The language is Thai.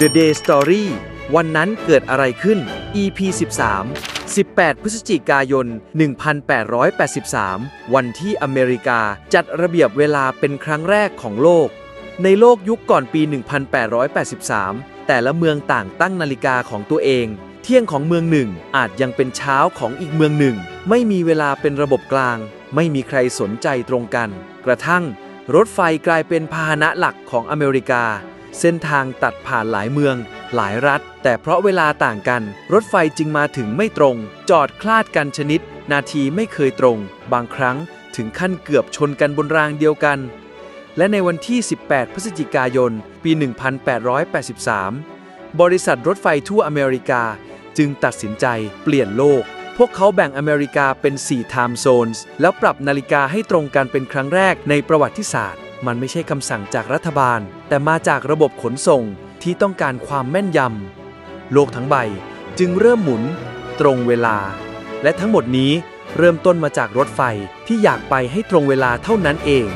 The Day Story วันนั้นเกิดอะไรขึ้น EP 13 18 พฤศจิกายน 1883 วันที่อเมริกาจัดระเบียบเวลาเป็นครั้งแรกของโลก ในโลกยุคก่อนปี 1883 แต่ละเมืองต่างตั้งนาฬิกาของตัวเอง เที่ยงของเมืองหนึ่งอาจยังเป็นเช้าของอีกเมืองหนึ่ง ไม่มีเวลาเป็นระบบกลาง ไม่มีใครสนใจตรงกัน กระทั่ง รถไฟกลายเป็นพาหนะหลักของอเมริกา เส้นทางตัดผ่านหลายเมือง หลายรัฐ แต่เพราะเวลาต่างกัน รถไฟจึงมาถึงไม่ตรง จอดคลาดกันชนิด นาทีไม่เคยตรง บางครั้งถึงขั้นเกือบชนกันบนรางเดียวกัน และในวันที่ 18 พฤศจิกายน ปี 1883 บริษัทรถไฟทั่วอเมริกา จึงตัดสินใจเปลี่ยนโลกพวกเขาแบ่งอเมริกาเป็น4 time zones แล้วปรับนาฬิกาให้ตรงกันเป็นครั้งแรกในประวัติศาสตร์ มันไม่ใช่คำสั่งจากรัฐบาล แต่มาจากระบบขนส่งที่ต้องการความแม่นยำโลกทั้งใบจึงเริ่มหมุน ตรงเวลา และทั้งหมดนี้เริ่มต้นมาจากรถไฟที่อยากไปให้ตรงเวลาเท่านั้นเอง